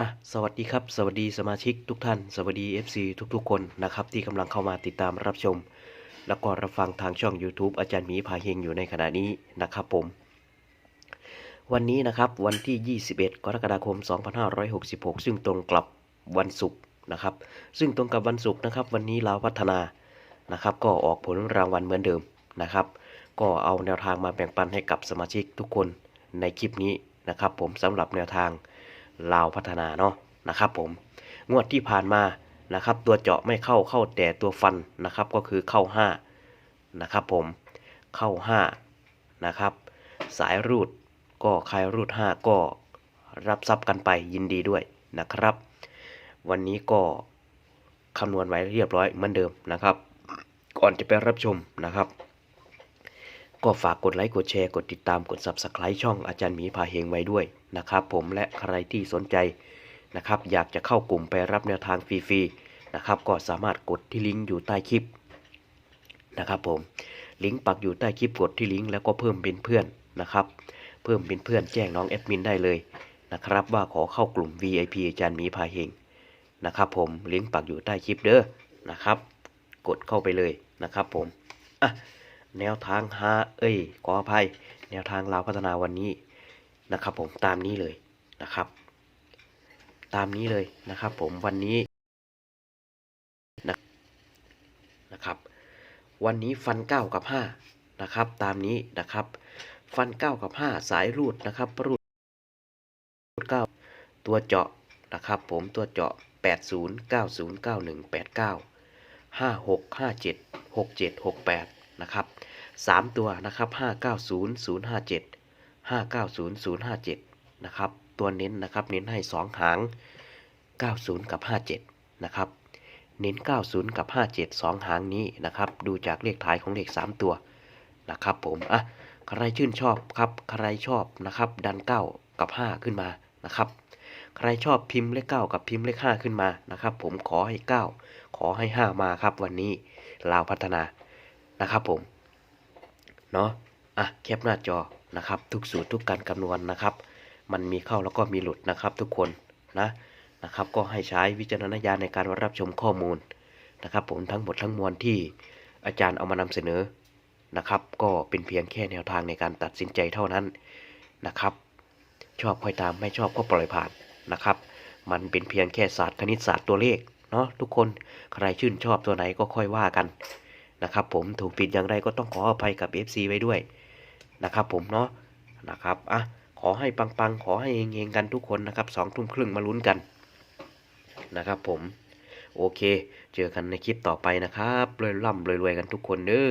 อะสวัสดีครับ สวัสดีสมาชิกทุกท่าน สวัสดี FC ทุกๆ คนนะครับ ที่กำลังเข้ามาติดตามรับชม แล้วก็รับฟังทางช่อง YouTube อาจารย์หมีพาเฮงอยู่ในขณะนี้นะครับผม วันนี้นะครับวันที่ 21 กรกฎาคม 2566 ซึ่งตรงกับวันศุกร์นะครับ ซึ่งตรงกับวันศุกร์นะครับ วันนี้ลาวพัฒนานะครับ ก็ออกผลรางวัลเหมือนเดิมนะครับ ก็เอาแนวทางมาแบ่งปันให้กับสมาชิกทุกคนในคลิปนี้นะครับ ผมสำหรับแนวทาง ลาวพัฒนาเนาะนะครับผมงวดที่ผ่านมานะครับ ตัวเจาะไม่เข้าเข้าแต่ตัวฟันนะครับ ก็คือเข้า5นะครับผมเข้า5นะครับ สายรูดก็ใครรูด 5 ก็รับทรัพย์กันไปยินดีด้วยนะครับ วันนี้ก็คำนวณไว้เรียบร้อยเหมือนเดิมนะครับ ก่อนจะไปรับชมนะครับ ก็ฝากกดไลค์ กดแชร์ กดติดตาม กด Subscribe ช่องอาจารย์หมีพาเฮงไว้ด้วยนะครับผมและใครที่สนใจนะครับอยากจะเข้ากลุ่มไปรับแนวทางฟรีๆนะครับก็สามารถกดที่ลิงก์อยู่ใต้คลิปนะครับผมลิงก์ปักอยู่ใต้คลิปกดที่ลิงก์แล้วก็เพิ่มเป็นเพื่อนนะครับเพิ่มเป็นเพื่อนแจ้งน้องแอดมินได้เลยนะครับว่าขอเข้ากลุ่ม VIP อาจารย์หมีพาเฮงนะครับผมลิงก์ปักอยู่ใต้คลิปเด้อนะครับ กดเข้าไปเลยนะครับผมอะ แนวทางฮาเอ้ยขออภัย แนวทางลาวพัฒนาวันนี้นะครับ ผมตามนี้เลยนะครับ ตามนี้เลยนะครับ ผมวันนี้นะนะครับ วันนี้ฟันเก้ากับห้านะครับ ตามนี้นะครับ ฟันเก้ากับห้าสายรูดนะครับรูดเก้าตัวเจาะนะครับ ผมตัวเจาะแปดศูนย์เก้าศูนย์เก้าหนึ่งแปดเก้าห้าหกห้าเจ็ดหกเจ็ดหกแปด นะครับสามตัวนะครับห้าเก้าศูนย์ศูนย์ห้าเจ็ดห้าเก้าศูนย์ศูนย์ห้าเจ็ดนะครับตัวเน้นนะครับเน้นให้สองหางเก้าศูนย์กับห้าเจ็ดนะครับเน้นเก้าศูนย์กับห้าเจ็ดสองหางนี้นะครับ ดูจากเลขท้ายของเลขสามตัวนะครับผม อะ ใครชื่นชอบครับ ใครชอบนะครับ ดันเก้ากับห้าขึ้นมานะครับ ใครชอบพิมพ์เลขเก้ากับพิมพ์เลขห้าขึ้นมานะครับ ผมขอให้เก้าขอให้ห้ามาครับวันนี้ลาวพัฒนา นะครับผมเนาะอะแคปหน้าจอนะครับ ทุกสูตรทุกการคำนวณนะครับ มันมีเข้าแล้วก็มีหลุดนะครับทุกคนนะนะครับ ก็ให้ใช้วิจารณญาณในการรับชมข้อมูลนะครับ ผมทั้งหมดทั้งมวลที่อาจารย์เอามานำเสนอนะครับ ก็เป็นเพียงแค่แนวทางในการตัดสินใจเท่านั้นนะครับ ชอบค่อยตามไม่ชอบก็ปล่อยผ่านนะครับ มันเป็นเพียงแค่ศาสตร์คณิตศาสตร์ตัวเลขเนาะทุกคนใครชื่นชอบตัวไหนก็ค่อยว่ากัน นะครับผมถูกผิดอย่างไรก็ต้องขออภัยกับ FC ไว้ด้วยนะครับผมเนาะนะครับอะขอให้ปังๆ ขอให้เฮงๆกันทุกคนนะครับสองทุ่มครึ่งมาลุ้นกันนะครับผม โอเค เจอกันในคลิปต่อไปนะครับรวยร่ำรวยๆกันทุกคนเด้อ